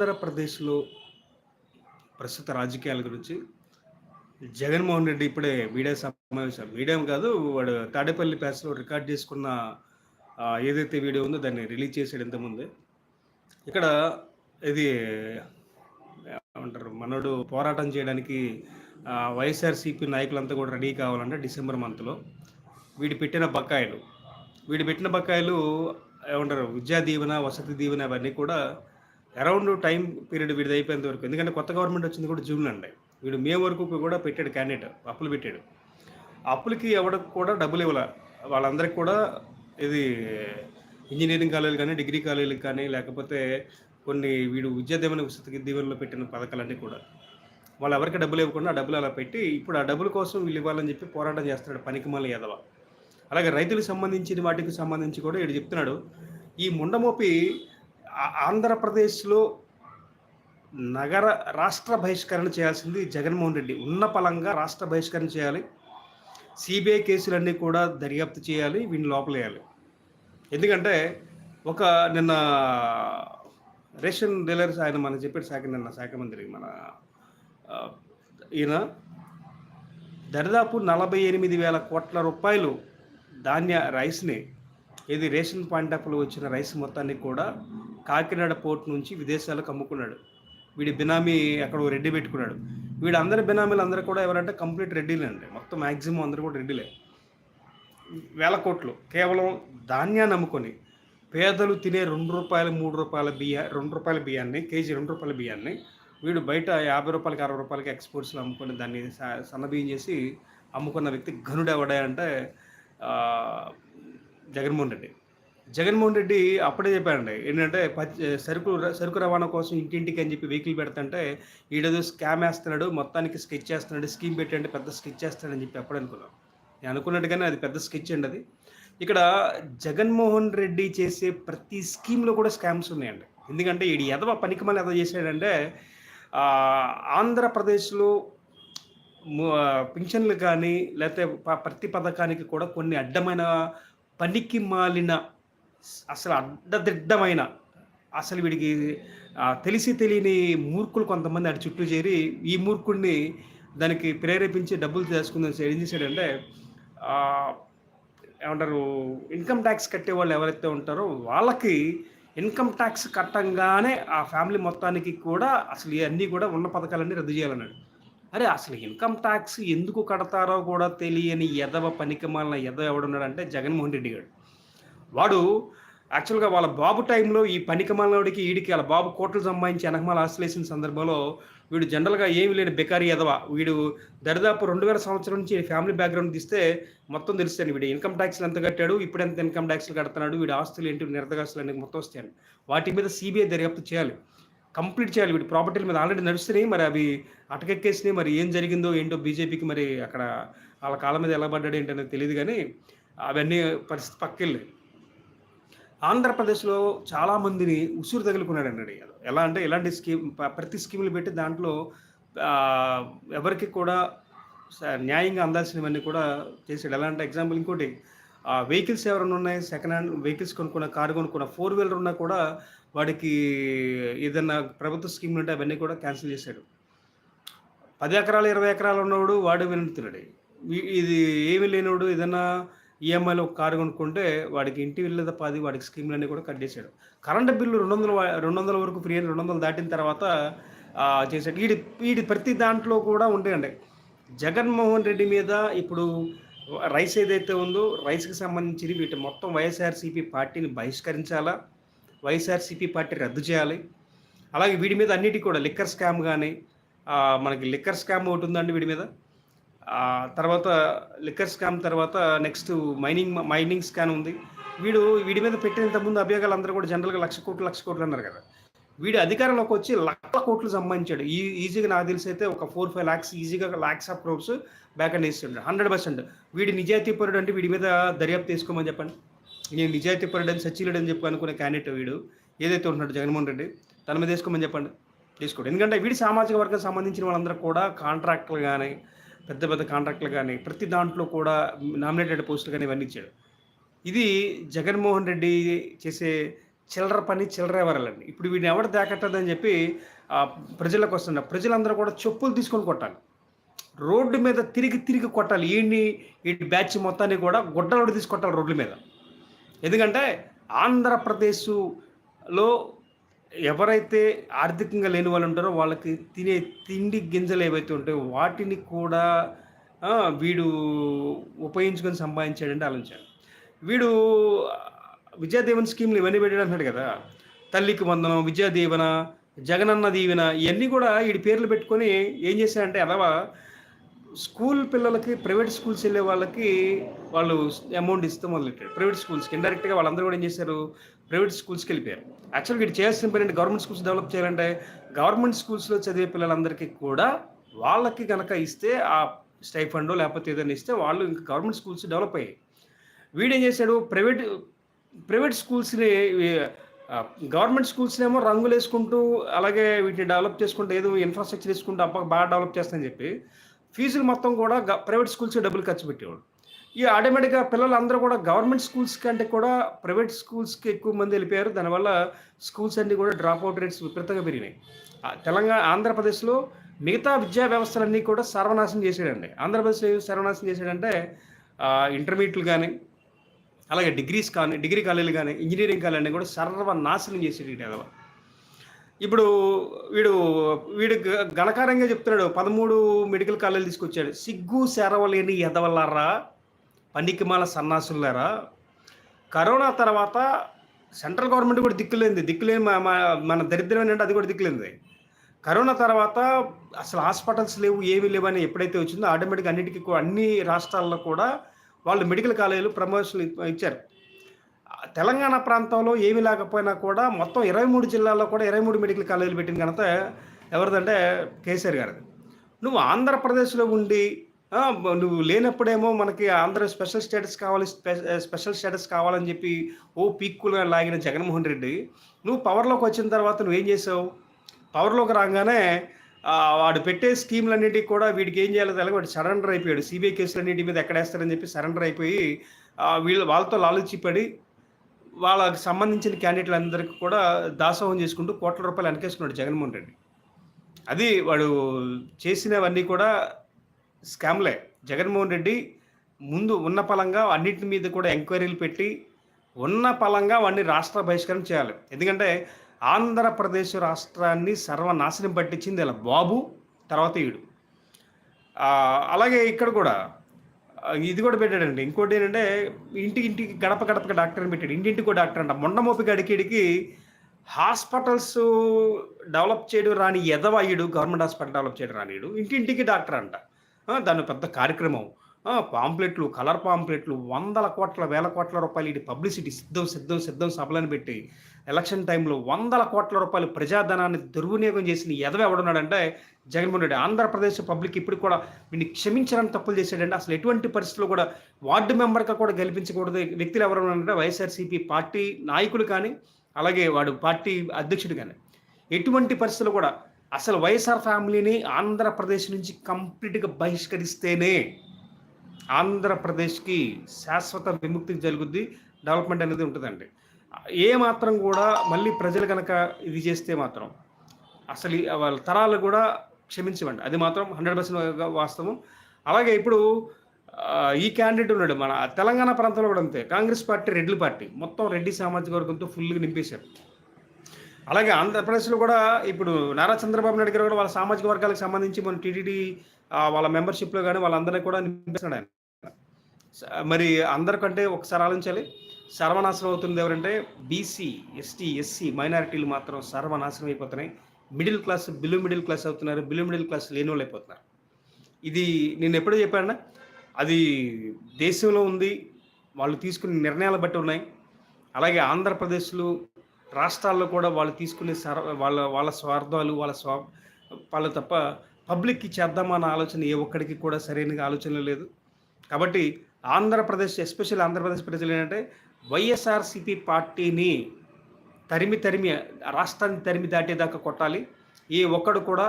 ఆంధ్రప్రదేశ్‌లో ప్రస్తుత రాజకీయాల గురించి జగన్మోహన్ రెడ్డి ఇప్పుడే మీడియా సమావేశం మీడియా కాదు వాడు తాడేపల్లి ప్యాస్‌లో రికార్డ్ చేసుకున్న ఏదైతే వీడియో ఉందో దాన్ని రిలీజ్ చేసాడు ఇంతకుముందే. ఇక్కడ ఇది ఏమంటారు మనోడు పోరాటం చేయడానికి వైఎస్ఆర్‌సీపీ నాయకులంతా కూడా రెడీ కావాలంటే డిసెంబర్ మంత్‌లో. వీడు పెట్టిన బకాయిలు. వీడు పెట్టిన బకాయిలు ఏమంటారు విద్యా దీవెన, వసతి దీవెన అవన్నీ కూడా అరౌండ్ టైం పీరియడ్ వీడిది అయిపోయేంత వరకు. ఎందుకంటే కొత్త గవర్నమెంట్ వచ్చింది కూడా జూన్ అండి. వీడు మే వరకు కూడా పెట్టాడు క్యాండిడేట్. అప్పులు పెట్టాడు. అప్పులకి ఎవడికి కూడా డబ్బులు ఇవ్వాల వాళ్ళందరికీ కూడా ఇది ఇంజనీరింగ్ కాలేజీలు కానీ, డిగ్రీ కాలేజీలకు కానీ లేకపోతే కొన్ని వీడు విద్యా దీవెన, ఉచిత దీవెనలో పెట్టిన పథకాలన్నీ కూడా. వాళ్ళు ఎవరికి డబ్బులు ఇవ్వకుండా ఆ డబ్బులు అలా పెట్టి ఇప్పుడు ఆ డబ్బుల కోసం వీళ్ళు ఇవ్వాలని చెప్పి పోరాటం చేస్తున్నాడు పనికిమాలిన ఎదవ. అలాగే రైతులకు సంబంధించిన వాటికి సంబంధించి కూడా వీడు చెప్తున్నాడు. ఈ ముండమోపి ఆంధ్రప్రదేశ్‌లో నగర రాష్ట్ర బహిష్కరణ చేయాల్సింది జగన్మోహన్ రెడ్డి. ఉన్న ఫలంగా రాష్ట్ర బహిష్కరణ చేయాలి. సీబీఐ కేసులన్నీ కూడా దర్యాప్తు చేయాలి. వీడిని లోపలేయాలి. ఎందుకంటే ఒక నిన్న రేషన్ డీలర్స్ ఆయన మనం చెప్పాడు శాఖ నిన్న శాఖ మంత్రి మన ఈయన దరిదాపు 48,000 కోట్ల రూపాయలు ధాన్య రైస్‌ని ఏది రేషన్ పాయింట్ ఆఫ్‌లో వచ్చిన రైస్ మొత్తాన్ని కూడా కాకినాడ పోర్ట్ నుంచి విదేశాలకు అమ్ముకున్నాడు. వీడి బినామీ అక్కడ రెడ్డి పెట్టుకున్నాడు. వీడందరి బినామీలు అందరూ కూడా ఎవరంటే కంప్లీట్ రెడ్డిలండి. మొత్తం మ్యాక్సిమం అందరూ కూడా రెడ్డిలే. వేల కోట్లు కేవలం ధాన్యాన్ని అమ్ముకొని పేదలు తినే రెండు రూపాయలు మూడు రూపాయల బియ్య రెండు రూపాయల బియ్యాన్ని కేజీ రెండు రూపాయల బియ్యాన్ని వీడు బయట యాభై రూపాయలకి అరవై రూపాయలకి ఎక్స్‌పోర్ట్స్‌లో అమ్ముకొని దాన్ని సన్నబియ్యం చేసి అమ్ముకున్న వ్యక్తి ఘనుడెవడా అంటే జగన్మోహన్ రెడ్డి. జగన్మోహన్ రెడ్డి అప్పుడే చెప్పారండి ఏంటంటే సరుకు సరుకు రవాణా కోసం ఇంటింటికి అని చెప్పి వెహికల్ పెడతంటే ఈడేదో స్కామ్ వేస్తున్నాడు మొత్తానికి స్కెచ్ చేస్తున్నాడు స్కీమ్ పెట్టండి పెద్ద స్కెచ్ చేస్తాడని చెప్పి అప్పుడు అనుకున్నాం. నేను అనుకున్నట్టుగానే అది పెద్ద స్కెచ్ అండి అది. ఇక్కడ జగన్మోహన్ రెడ్డి చేసే ప్రతి స్కీమ్‌లో కూడా స్కామ్స్ ఉన్నాయండి. ఎందుకంటే ఈడు ఎదవ పనికిమాలిన ఎదవ చేశాడంటే ఆంధ్రప్రదేశ్‌లో పింఛన్లు కానీ లేకపోతే ప ప్రతి పథకానికి కూడా కొన్ని అడ్డమైన పనికి మాలిన అసలు అడ్డదిడ్డమైన అసలు వీడికి తెలిసి తెలియని మూర్ఖులు కొంతమంది ఆడి చుట్టూ చేరి ఈ మూర్ఖుడిని దానికి ప్రేరేపించి డబ్బులు చేసుకుందాం ఏం చేశాడంటే ఏమంటారు ఇన్‌కమ్ టాక్స్ కట్టేవాళ్ళు ఎవరైతే ఉంటారో వాళ్ళకి ఇన్‌కమ్ టాక్స్ కట్టంగానే ఆ ఫ్యామిలీ మొత్తానికి కూడా అసలు అన్నీ కూడా ఉన్న పథకాలన్నీ రద్దు చేయాలన్నాడు. అరే! అసలు ఇన్‌కమ్ టాక్స్ ఎందుకు కడతారో కూడా తెలియని ఎదవ పనికిమాలిన ఎదవ ఎవడున్నాడంటే జగన్మోహన్ రెడ్డి గారు వాడు యాక్చువల్‌గా వాళ్ళ బాబు టైంలో ఈ పనికిమాలినోడికి, ఈడికి వాళ్ళ బాబు కోట్లు సంపాదించి ఎనకమాల ఆస్తులేసిన సందర్భంలో వీడు జనరల్‌గా ఏమి లేని బెకారి ఎదవ. వీడు దరిదాపు 2000 సంవత్సరం నుంచి ఫ్యామిలీ బ్యాక్‌గ్రౌండ్ తీస్తే మొత్తం తెలుస్తాను వీడు ఇన్‌కమ్ టాక్స్‌లు ఎంత కట్టాడు, ఇప్పుడు ఎంత ఇన్‌కమ్ టాక్స్‌లు కడుతున్నాడు, వీడు ఆస్తులు ఏంటి, నిర్దగాస్తులు మొత్తం వస్తాయి వాటి మీద సీబీఐ దర్యాప్తు చేయాలి. కంప్లీట్ చేయాలి. వీడి ప్రాపర్టీల మీద ఆల్రెడీ నడుస్తున్నాయి. మరి అవి అటకెక్కేసినాయి. మరి ఏం జరిగిందో ఏంటో బీజేపీకి మరి అక్కడ వాళ్ళ కాళ్ళ మీద ఎలా పడ్డాడు ఏంటనేది అనేది కానీ అవన్నీ పరిస్థితి పక్కెళ్ళాయి ఆంధ్రప్రదేశ్‌లో చాలా మందిని ఉసురు తగులుకున్నాడండి ఎలా అంటే ఇలాంటి స్కీమ్ ప్రతి స్కీములు పెట్టి దాంట్లో ఎవరికి కూడా న్యాయంగా అందాల్సినవన్నీ కూడా చేసాడు. ఎలా అంటే ఎగ్జాంపుల్ ఇంకోటి వెహికల్స్ ఎవరైనా ఉన్నాయి సెకండ్ హ్యాండ్ వెహికల్స్ కొనుక్కున్న, కారు కొనుక్కున్న, ఫోర్ వీలర్ ఉన్నా కూడా వాడికి ఏదన్నా ప్రభుత్వ స్కీమ్‌లు ఉంటే అవన్నీ కూడా క్యాన్సిల్ చేశాడు. పది ఎకరాలు, 20 ఎకరాలు ఉన్నవాడు వాడు వినుతున్నాడు ఇది ఏమీ లేనోడు ఏదన్నా ఈఎంఐలో ఒక కారు కొనుక్కుంటే వాడికి ఇంటి లేదా పది వాడికి స్కీమ్‌లన్నీ కూడా కట్ చేశాడు కరెంటు బిల్లు 200 వ 200 వరకు ఫ్రీ అని 200 దాటిన తర్వాత చేశాడు వీడి వీడి ప్రతి దాంట్లో కూడా ఉంటాయండి. జగన్మోహన్ రెడ్డి మీద ఇప్పుడు రైస్ ఏదైతే ఉందో రైస్‌కి సంబంధించినవి వీటి మొత్తం వైఎస్ఆర్‌సీపీ పార్టీని బహిష్కరించాలా? వైఎస్ఆర్‌సీపీ పార్టీ రద్దు చేయాలి. అలాగే వీడి మీద అన్నిటికి కూడా లిక్కర్ స్కామ్ కానీ మనకి లిక్కర్ స్కామ్ ఒకటి ఉందండి వీడి మీద. తర్వాత లిక్కర్ స్కామ్ తర్వాత నెక్స్ట్ మైనింగ్ మైనింగ్ స్కామ్ ఉంది. వీడు వీడి మీద పెట్టినంత ముందు అభియోగాలు అందరూ కూడా జనరల్‌గా లక్ష కోట్లు, లక్ష కోట్లు అన్నారు కదా! వీడు అధికారంలోకి వచ్చి లక్షల కోట్లు సంబంధించాడు ఈ ఈజీగా నాకు తెలిసి అయితే ఒక ఫోర్ ఫైవ్ ల్యాక్స్ ఈజీగా lakhs of crores back and ఏసేసిండు. 100% వీడు నిజాయితీ పరుడు అంటే వీడి మీద దర్యాప్తు తీసుకోమని చెప్పండి. నేను నిజాయితీ పరుడని, అని చెప్పి అనుకునే క్యాండిడేట్ వీడు. ఏదైతే ఉంటున్నాడు జగన్మోహన్ రెడ్డి తన మీద తీసుకోమని చెప్పండి. తీసుకోడు. ఎందుకంటే వీడి సామాజిక వర్గం సంబంధించిన వాళ్ళందరూ కూడా కాంట్రాక్ట్‌లు కానీ పెద్ద పెద్ద కాంట్రాక్ట్‌లు కానీ ప్రతి దాంట్లో కూడా నామినేటెడ్ పోస్టులు కానీ ఇవన్నీ ఇచ్చాడు. ఇది జగన్మోహన్ రెడ్డి చేసే చిల్లర పని చిల్లర ఎవరాలండి ఇప్పుడు వీడిని ఎవరు దాకట్టదని చెప్పి ప్రజలకు వస్తున్నారు ప్రజలందరూ కూడా చెప్పులు తీసుకొని కొట్టాలి. రోడ్డు మీద తిరిగి తిరిగి కొట్టాలి. ఈయన్ని ఈ బ్యాచ్ మొత్తాన్ని కూడా గుడ్డలోడి తీసుకొట్టాలి రోడ్ల మీద. ఎందుకంటే ఆంధ్రప్రదేశ్లో ఎవరైతే ఆర్థికంగా లేని వాళ్ళు ఉంటారో వాళ్ళకి తినే తిండి గింజలు ఏవైతే ఉంటాయో వాటిని కూడా వీడు ఉపయోగించుకొని సంపాదించాడంటే ఆలోచించాడు వీడు విద్యాదీవన స్కీమ్లు ఇవన్నీ పెట్టాడు అంటున్నాడు కదా. తల్లికి వందనం విద్యాదీవన జగనన్న దీవెన ఇవన్నీ కూడా వీడి పేర్లు పెట్టుకొని ఏం చేశాడంటే అలవా స్కూల్ పిల్లలకి ప్రైవేట్ స్కూల్స్ వెళ్ళే వాళ్ళకి వాళ్ళు అమౌంట్ ఇస్తూ మొదలెట్టారు. ప్రైవేట్ స్కూల్స్కి ఇండైరెక్ట్గా వాళ్ళందరూ కూడా ఏం చేశారు? ప్రైవేట్ స్కూల్స్కి వెళ్ళిపోయారు. యాక్చువల్గా ఇటు చేయాల్సిన పని గవర్నమెంట్ స్కూల్స్ డెవలప్ చేయాలంటే గవర్నమెంట్ స్కూల్స్లో చదివే పిల్లలందరికీ కూడా వాళ్ళకి కనుక ఇస్తే ఆ స్టైఫండో లేకపోతే ఏదైనా ఇస్తే వాళ్ళు ఇంకా గవర్నమెంట్ స్కూల్స్ డెవలప్ అయ్యాయి. వీడేం చేశాడు? ప్రైవేట్ ప్రైవేట్ స్కూల్స్ని గవర్నమెంట్ స్కూల్స్ని ఏమో రంగులు వేసుకుంటూ అలాగే వీటిని డెవలప్ చేసుకుంటూ ఏదో ఇన్ఫ్రాస్ట్రక్చర్ వేసుకుంటూ అప్ప బాగా డెవలప్ చేస్తానని చెప్పి ఫీజులు మొత్తం కూడా ప్రైవేట్ స్కూల్స్ డబ్బులు ఖర్చు పెట్టేవాడు ఈ ఆటోమేటిక్గా పిల్లలందరూ కూడా గవర్నమెంట్ స్కూల్స్ కంటే కూడా ప్రైవేట్ స్కూల్స్కి ఎక్కువ మంది వెళ్ళిపోయారు. దానివల్ల స్కూల్స్ అన్నీ కూడా డ్రాప్ అవుట్ రేట్స్ విపరీతంగా పెరిగినాయి. తెలంగాణ ఆంధ్రప్రదేశ్లో మిగతా విద్యా వ్యవస్థలన్నీ కూడా సర్వనాశనం చేసాడండి ఆంధ్రప్రదేశ్లో సర్వనాశనం చేశాడంటే ఇంటర్మీడియట్లు కానీ అలాగే డిగ్రీస్ కానీ డిగ్రీ కాలేజీలు కానీ ఇంజనీరింగ్ కాలేజీ కూడా సర్వనాశనం చేసేది ఎదవ ఇప్పుడు వీడు వీడు గ- గణకారంగా చెప్తున్నాడు పదమూడు మెడికల్ కాలేజీలు తీసుకొచ్చాడు. సిగ్గు సెరవలేని ఎదవల్లారా పనికిమాల సన్నాసులారా కరోనా తర్వాత సెంట్రల్ గవర్నమెంట్ కూడా దిక్కులేంది దిక్కులేని మా- మన దరిద్రం అంటే అది కూడా దిక్కులేంది కరోనా తర్వాత అసలు హాస్పిటల్స్ లేవు ఏమీ లేవని ఎప్పుడైతే వచ్చిందో ఆటోమేటిక్గా అన్నిటికీ అన్ని రాష్ట్రాల్లో కూడా వాళ్ళు మెడికల్ కాలేజీలు ప్రమోషన్లు ఇచ్చారు. తెలంగాణ ప్రాంతంలో ఏమీ లేకపోయినా కూడా మొత్తం ఇరవై మూడు జిల్లాల్లో కూడా ఇరవై మూడు మెడికల్ కాలేజీలు పెట్టిన ఘనత ఎవరిదంటే కేసీఆర్ గారిది. నువ్వు ఆంధ్రప్రదేశ్లో ఉండి నువ్వు లేనప్పుడేమో మనకి ఆంధ్ర స్పెషల్ స్టేటస్ కావాలి స్పె- స్పెషల్ స్టేటస్ కావాలని చెప్పి ఓ పీక్కులుగా లాగిన జగన్మోహన్ రెడ్డి. నువ్వు పవర్లోకి వచ్చిన తర్వాత నువ్వేం చేసావు? పవర్లోకి రాగానే వాడు పెట్టే స్కీమ్లన్నిటికీ కూడా వీడికి ఏం చేయాలో తెలియదు వాడు సరెండర్ అయిపోయాడు. సిబిఐ కేసులన్నిటి మీద ఎక్కడేస్తారని చెప్పి సరెండర్ అయిపోయి వీళ్ళు వాళ్ళతో లాలుచిపడి వాళ్ళకి సంబంధించిన క్యాండిడేట్లందరికీ కూడా దాసోహం చేసుకుంటూ కోట్ల రూపాయలు వెనకేసుకున్నాడు జగన్మోహన్ రెడ్డి. అది వాడు చేసినవన్నీ కూడా స్కామ్లే. జగన్మోహన్ రెడ్డి ముందు ఉన్న పలంగా అన్నిటి మీద కూడా ఎంక్వైరీలు పెట్టి ఉన్న పలంగా వాడిని రాష్ట్ర బహిష్కరణ చేయాలి. ఎందుకంటే ఆంధ్రప్రదేశ్ రాష్ట్రాన్ని సర్వనాశనం పట్టించింది ఇలా బాబు తర్వాత ఈడు. అలాగే ఇక్కడ కూడా ఇది కూడా పెట్టాడండి. ఇంకోటి ఏంటంటే ఇంటికి ఇంటికి గడప గడపకి డాక్టర్ని పెట్టాడు. ఇంటింటికి డాక్టర్ అంట. మొండమోపి గడికిడికి హాస్పిటల్స్ డెవలప్ చేయడం రాని ఎదవాయుడు గవర్నమెంట్ హాస్పిటల్ డెవలప్ చేయడం రానియుడు ఇంటింటికి డాక్టర్ అంట. దాని పెద్ద కార్యక్రమం. పాంప్లెట్లు కలర్ పాంప్లెట్లు వందల కోట్ల వేల కోట్ల రూపాయలు ఇది పబ్లిసిటీ సిద్ధం సిద్ధం సిద్ధం సభలను పెట్టి ఎలక్షన్ టైంలో వందల కోట్ల రూపాయలు ప్రజాధనాన్ని దుర్వినియోగం చేసిన ఎదవ ఎవడున్నాడంటే జగన్మోహన్ రెడ్డి. ఆంధ్రప్రదేశ్ పబ్లిక్ ఇప్పుడు కూడా వీడిని క్షమించడానికి తప్పులు చేశాడంటే అసలు ఎటువంటి పరిస్థితుల్లో కూడా వార్డు మెంబర్గా కూడా గెలిపించకూడదు. వ్యక్తులు ఎవరు ఉన్నారంటే వైఎస్ఆర్సీపీ పార్టీ నాయకులు కానీ అలాగే వాడు పార్టీ అధ్యక్షుడు కానీ. ఎటువంటి పరిస్థితులు కూడా అసలు వైఎస్ఆర్ ఫ్యామిలీని ఆంధ్రప్రదేశ్ నుంచి కంప్లీట్గా బహిష్కరిస్తేనే ఆంధ్రప్రదేశ్కి శాశ్వత విముక్తి జరుగుద్ది డెవలప్మెంట్ అనేది ఉంటుందండి. ఏ మాత్రం కూడా మళ్ళీ ప్రజలు కనుక ఇది చేస్తే మాత్రం అసలు ఈ వాళ్ళ తరాలు కూడా క్షమించమండి. అది మాత్రం హండ్రెడ్ పర్సెంట్ వాస్తవం. అలాగే ఇప్పుడు ఈ క్యాండిడేట్ ఉన్నాడు. మన తెలంగాణ ప్రాంతంలో కూడా అంతే. కాంగ్రెస్ పార్టీ రెడ్ల పార్టీ. మొత్తం రెడ్డి సామాజిక వర్గంతో ఫుల్గా నింపేశారు. అలాగే ఆంధ్రప్రదేశ్లో కూడా ఇప్పుడు నారా చంద్రబాబు నాయుడు గారు కూడా వాళ్ళ సామాజిక వర్గాలకు సంబంధించి మన టీటీడీ వాళ్ళ మెంబర్షిప్లో కానీ వాళ్ళందరినీ కూడా నింపేస్తున్నాడు ఆయన. మరి అందరికంటే ఒకసారి ఆలోచించాలి. సర్వనాశనం అవుతుంది ఎవరంటే బీసీ ఎస్టీ ఎస్సీ మైనారిటీలు మాత్రం సర్వనాశనం అయిపోతున్నాయి. Middle class below middle class అవుతున్నారు. బిలో మిడిల్ క్లాస్ లేని వాళ్ళు అయిపోతున్నారు. ఇది నేను ఎప్పుడో చెప్పాను అది దేశంలో ఉంది. వాళ్ళు తీసుకునే నిర్ణయాలు బట్టి ఉన్నాయి. అలాగే ఆంధ్రప్రదేశ్లో రాష్ట్రాల్లో కూడా వాళ్ళు తీసుకునే సర వాళ్ళ వాళ్ళ స్వార్థాలు వాళ్ళ స్వా వాళ్ళు తప్ప పబ్లిక్కి చేద్దామన్న ఆలోచన ఏ ఒక్కడికి కూడా సరైన ఆలోచన లేదు. కాబట్టి ఆంధ్రప్రదేశ్ ఎస్పెషల్ ఆంధ్రప్రదేశ్ ప్రజలు ఏంటంటే వైఎస్ఆర్సిపి పార్టీని తరిమి తరిమి రాష్ట్రాన్ని తరిమి దాటేదాకా కొట్టాలి. ఏ ఒక్కడు కూడా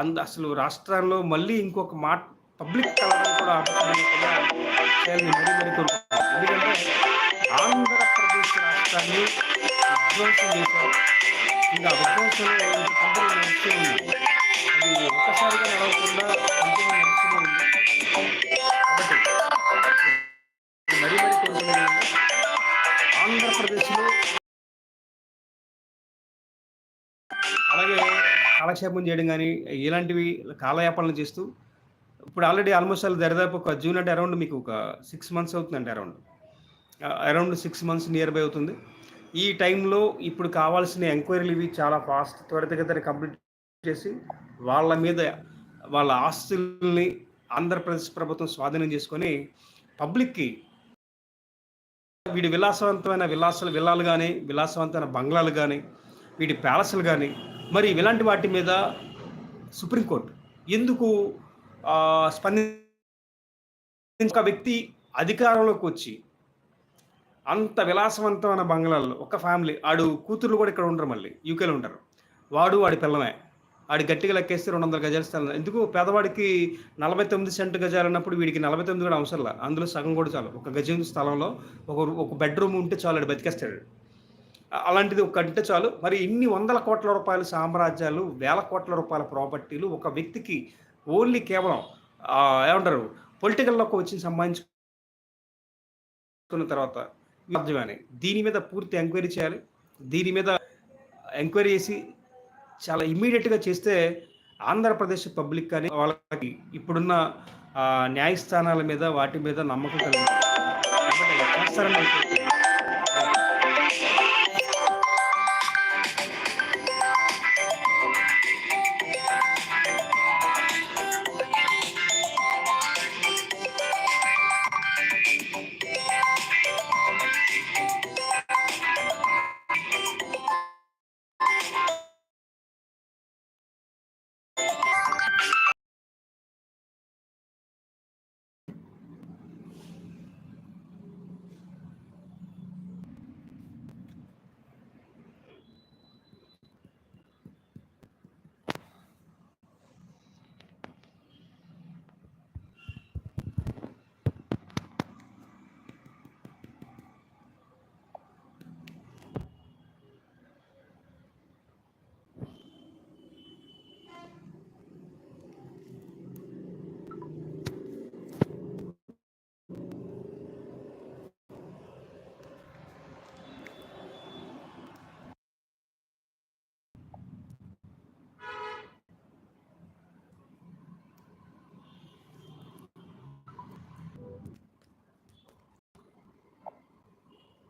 అంద అసలు రాష్ట్రాల్లో మళ్ళీ ఇంకొక మాట పబ్లిక్ కలవడం కూడా చేయాలని మరీ మరీ కోరుకుంటున్నాను. ఎందుకంటే ఆంధ్రప్రదేశ్ రాష్ట్రాన్ని విధ్వంసం చేశారు. ఇంకా విధ్వంసంలో కంపెనీ నడుస్తూ ఉంది. అది ఒక్కసారిగా నడవకుండా కంపెనీ నడుస్తూ ఉంది. కాబట్టి మరీ మరీ కోరుకునేది ఆంధ్రప్రదేశ్లో అలాగే కాలక్షేపం చేయడం కానీ ఇలాంటివి కాలయాపనలు చేస్తూ ఇప్పుడు ఆల్రెడీ ఆల్మోస్ట్ ఆల్ దరిదాపు ఒక జూన్ అంటే అరౌండ్ మీకు ఒక సిక్స్ మంత్స్ అవుతుందండి around. Around six months near by అవుతుంది. ఈ టైంలో ఇప్పుడు కావాల్సిన ఎంక్వైరీలు ఇవి చాలా ఫాస్ట్ త్వరితగతిని కంప్లీట్ చేసి వాళ్ళ మీద వాళ్ళ ఆస్తుల్ని ఆంధ్రప్రదేశ్ ప్రభుత్వం స్వాధీనం చేసుకొని పబ్లిక్కి వీడి విలాసవంతమైన విలాసాలు విల్లాలు కానీ విలాసవంతమైన బంగ్లాలు కానీ వీటి ప్యాలెస్లు కానీ మరి ఇలాంటి వాటి మీద సుప్రీంకోర్టు ఎందుకు స్పందించ వ్యక్తి అధికారంలోకి వచ్చి అంత విలాసవంతమైన బంగ్లాల్లో ఒక ఫ్యామిలీ ఆడు కూతుర్లు కూడా ఇక్కడ ఉండరు మళ్ళీ యూకేలో ఉంటారు వాడు వాడి పిల్లమే. ఆడి గట్టిగా లెక్కేస్తే రెండు వందల గజాలు స్థలం ఎందుకు? పేదవాడికి నలభై తొమ్మిది సెంట్ గజాలు అన్నప్పుడు వీడికి నలభై తొమ్మిది కూడా అవసరం లేదు అందులో సగం కూడా చాలు. ఒక గజం స్థలంలో ఒక ఒక బెడ్రూమ్ ఉంటే చాలు ఆడు బతికేస్తాడు. అలాంటిది ఒక అంటే చాలు. మరి ఇన్ని వందల కోట్ల రూపాయల సామ్రాజ్యాలు వేల కోట్ల రూపాయల ప్రాపర్టీలు ఒక వ్యక్తికి ఓన్లీ కేవలం ఏమంటారు? పొలిటికల్లోకి వచ్చి సంపాదించుకున్న తర్వాత సాధ్యమని. దీని మీద పూర్తి ఎంక్వైరీ చేయాలి. దీని మీద ఎంక్వైరీ చేసి చాలా ఇమ్మీడియట్గా చేస్తే ఆంధ్రప్రదేశ్ పబ్లిక్ కానీ వాళ్ళకి ఇప్పుడున్న న్యాయస్థానాల మీద వాటి మీద నమ్మకం కలిగింది. చేస్తారని